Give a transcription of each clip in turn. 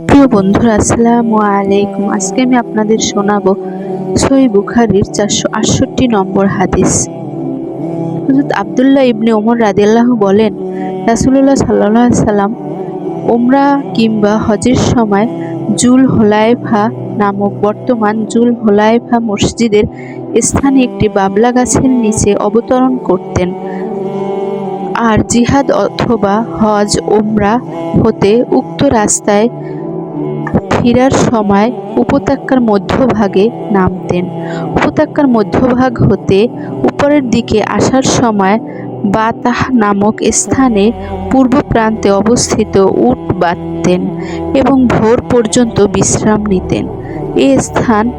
সুপ্রিয় বন্ধুরা, আসসালামু আলাইকুম। আজকে আমি আপনাদের শোনাবো সহি বুখারির চারশো আটষট্টি নম্বর হাদিস। হজরত আবদুল্লাহ ইবনে ওমর রাদিয়াল্লাহ বলেন রাসুল্লাহ সাল্লাহ সাল্লাম ওমরা কিংবা হজের সময় জুল হোলাইফা নামক বর্তমান জুল হোলাইফা মসজিদের স্থানে একটি বাবলা গাছের নিচে অবতরণ করতেন। আর জিহাদ অথবা হজ ওমরা হতে উক্ত রাস্তায় ফেরার সময় উপত্যকার মধ্যভাগে নামতেন। উপত্যকার মধ্যভাগ হতে উপরের দিকে আসার সময় বাতাহ নামক স্থানে পূর্ব প্রান্তে অবস্থিত উট বাঁধতেন এবং ভোর পর্যন্ত বিশ্রাম নিতেন। এ স্থান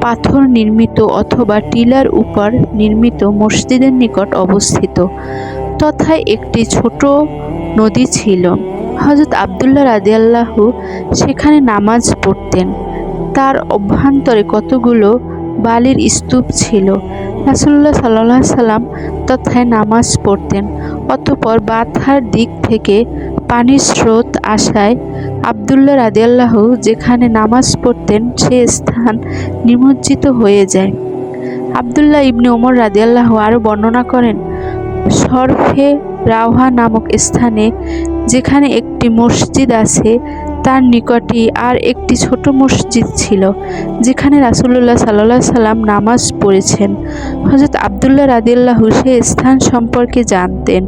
পাথর নির্মিত অথবা টিলার উপর নির্মিত মসজিদের নিকট অবস্থিত। তথায় একটি ছোট নদী ছিল। হজরত আবদুল্লাহ রাদিয়াল্লাহু সেখানে নামাজ পড়তেন। তার অভ্যন্তরে কতগুলো বালির স্তূপ ছিল। রাসুল্লাহ সাল্লাহ সাল্লাম তথায় নামাজ পড়তেন। অতপর বাথার দিক থেকে পানির স্রোত আসায় আবদুল্লাহ রাদিয়াল্লাহ যেখানে নামাজ পড়তেন সে স্থান নিমজ্জিত হয়ে যায়। আবদুল্লাহ ইবনে ওমর রাদিয়াল্লাহ আরও বর্ণনা করেন, সরফে রাওহা নামক স্থানে যেখানে একটি মসজিদ আছে, তার নিকটই আর একটি ছোট মসজিদ ছিল, যেখানে রাসুল্লাহ সাল্লাহ সাল্লাম নামাজ পড়েছেন। হজরত আবদুল্লাহ রাদিল্লাহু সে স্থান সম্পর্কে জানতেন,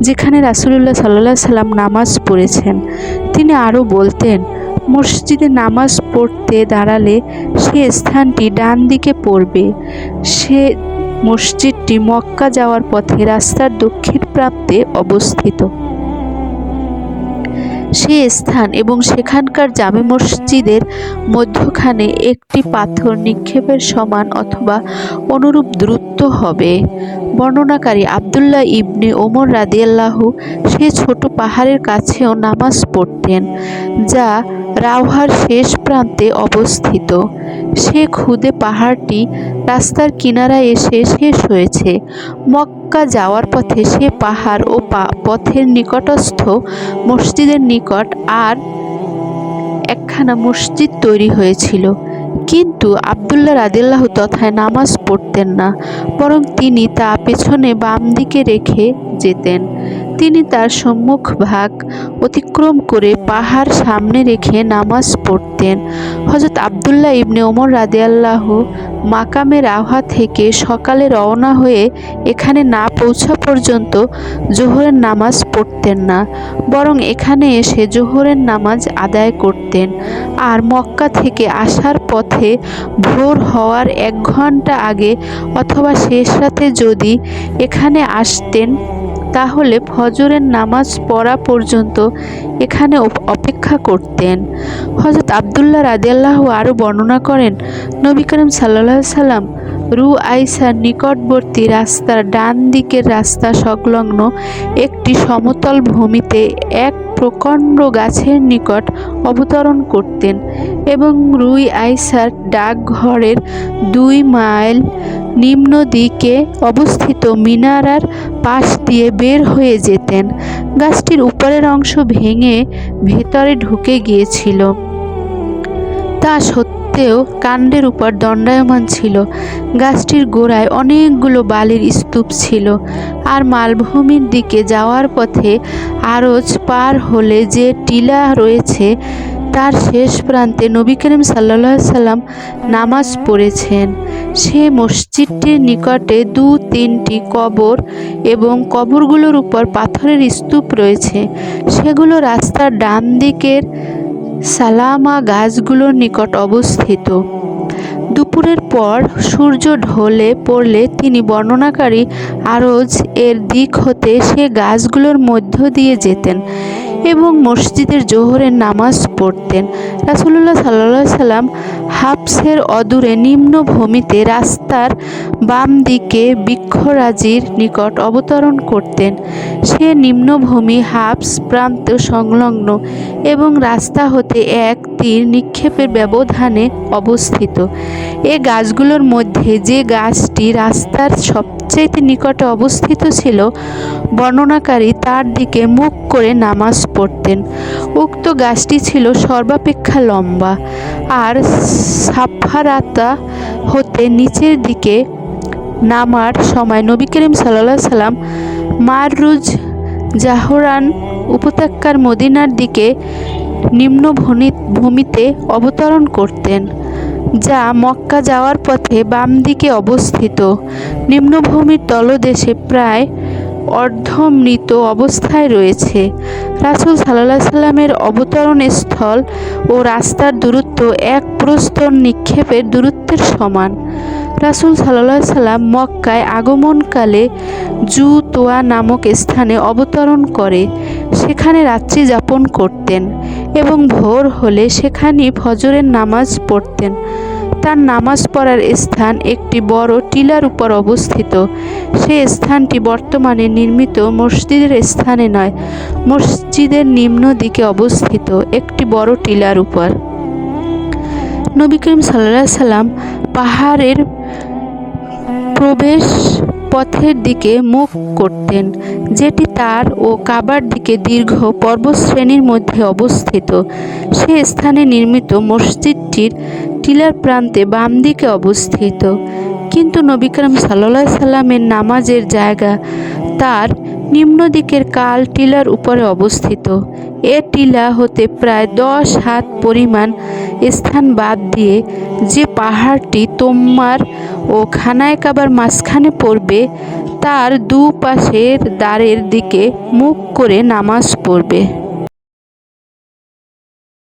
যেখানে রাসুল্লাহ সাল্লাহ সাল্লাম নামাজ পড়েছেন। তিনি আরও বলতেন, মসজিদে নামাজ পড়তে দাঁড়ালে সে স্থানটি ডান দিকে পড়বে। সে মসজিদটি মক্কা যাওয়ার পথে রাস্তার দক্ষিণ প্রান্তে অবস্থিত। সে স্থান এবং সেখানকার জামে মসজিদের মধ্যখানে একটি পাথর নিক্ষেপের সমান অথবা অনুরূপ দূরত্ব হবে। বর্ণনাকারী আবদুল্লাহ ইবনে ওমর রাদিয়াল্লাহু সে ছোট পাহাড়ের কাছেও নামাজ পড়তেন, যা রাওহার শেষ প্রান্তে অবস্থিত। সে খুদে পাহাড়টি রাস্তার কিনারায় এসে শেষ হয়েছে। মক্কা যাওয়ার পথে সে পাহাড় ও পথের নিকটস্থ মসজিদের নিকট আর একখানা মসজিদ তৈরি হয়েছিল। কিন্তু আবদুল্লাহ রাদিল্লাহ তথায় নামাজ পড়তেন না, বরং তিনি তা পেছনে বাম দিকে রেখে যেতেন। তিনি তার সম্মুখ ভাগ অতিক্রম করে পাহাড় সামনে রেখে নামাজ পড়তেন। হজরত আবদুল্লাহ ইবনে ওমর রাদিয়াল্লাহ মাকামের আহা থেকে সকালে রওনা হয়ে এখানে না পৌঁছা পর্যন্ত জোহরের নামাজ পড়তেন না, বরং এখানে এসে জোহরের নামাজ আদায় করতেন। আর মক্কা থেকে আসার পথে ভোর হওয়ার এক ঘণ্টা আগে অথবা শেষ রাতে যদি এখানে আসতেন তাহলে ফজরের নামাজ পড়া পর্যন্ত এখানে অপেক্ষা করতেন। হজরত আবদুল্লাহ রাদিয়াল্লাহ আরও বর্ণনা করেন, নবী করিম সাল্লা সাল্লাম রু আইসার নিকটবর্তী রাস্তার ডান দিকের রাস্তা সংলগ্ন একটি সমতল ভূমিতে এক প্রকাণ্ড গাছের নিকট অবতরণ করতেন। এবং রুই আইসার ডাকঘরের দুই মাইল নিম্ন দিকে অবস্থিত মিনারার পাশ দিয়ে বের হয়ে যেতেন। গাছটির উপরের অংশ ভেঙে ভেতরে ঢুকে গিয়েছিল। তা সত্ত্বেও কাণ্ডের উপর দণ্ডায়মান ছিল। গাছটির গোড়ায় অনেকগুলো বালির স্তূপ ছিল আর মালভূমির দিকে যাওয়ার পথে আরজ পার হলে যে টিলা রয়েছে তার শেষ প্রান্তে নবী করিম সাল্লা সাল্লাম নামাজ পড়েছেন। সে মসজিদটির নিকটে দু, তিনটি কবর এবং কবরগুলোর উপর পাথরের স্তূপ রয়েছে। সেগুলো রাস্তার ডান দিকের সালামা গাছগুলোর নিকট অবস্থিত। দুপুরের পর সূর্য ঢলে পড়লে তিনি বর্ণনাকারী আরজ এর দিক হতে সে গাছগুলোর মধ্য দিয়ে যেতেন। এবং মসজিদের জোহরের নামাজ পড়তেন। রাসুল্লাহ সাল্লা সাল্লাম হাফসের অদূরে নিম্ন ভূমিতে রাস্তার বাম দিকে বৃক্ষরাজির নিকট অবতরণ করতেন। সে নিম্নভূমি হাফস প্রান্ত সংলগ্ন এবং রাস্তা হতে এক তীর নিক্ষেপের ব্যবধানে অবস্থিত। এ গাছগুলোর মধ্যে যে গাছটি রাস্তার সব সবচাইতে নিকটে অবস্থিত ছিল, বর্ণনাকারী তার দিকে মুখ করে নামাজ পড়তেন। উক্ত গাছটি ছিল সর্বাপেক্ষা লম্বা আর সাফারাতা হতে নিচের দিকে নামার সময় নবী করিম সাল্লাহ সাল্লাম মাররুজ জাহরান উপত্যকার মদিনার দিকে নিম্ন ভূমি- ভূমিতে অবতরণ করতেন। যা মক্কা যাওয়ার পথে বাম দিকে অবস্থিত। নিম্নভূমির তলদেশে প্রায় অর্ধমৃত অবস্থায় রয়েছে। রাসূল সাল্লাহ সাল্লামের অবতরণ স্থল ও রাস্তার দূরত্ব এক প্রস্তর নিক্ষেপের দূরত্বের সমান। রাসূল সাল্লাহ সাল্লাম মক্কায় আগমনকালে জু তোয়া নামক স্থানে অবতরণ করে। সেখানে রাত্রি যাপন করতেন। এবং ভোর হলে সেখানেই ফজরের নামাজ পড়তেন। তার নামাজ পড়ার স্থান একটি বড় টিলার উপর অবস্থিত। সে স্থানটি বর্তমানে নির্মিত মসজিদের স্থানে নয়, মসজিদের নিম্ন দিকে অবস্থিত একটি বড় টিলার উপর। নবী করিম সাল্লাহ সাল্লাম পাহাড়ের প্রবেশ পথের দিকে মুখ করতেন, যেটি তার ও কাবার দিকে দীর্ঘ পর্বতশ্রেণীর মধ্যে অবস্থিত। সে স্থানে নির্মিত মসজিদটির টিলার প্রান্তে বাম দিকে অবস্থিত। কিন্তু নবী করিম সাল্লাহ সাল্লামের নামাজের জায়গা তার নিম্ন দিকের কাল টিলার উপরে অবস্থিত। এ টিলা হতে প্রায় দশ হাত পরিমাণ স্থান বাদ দিয়ে যে পাহাড়টি তোমার ও খানায় কাবার মাঝখানে পড়বে, তার দুপাশের দ্বারের দিকে মুখ করে নামাজ পড়বে।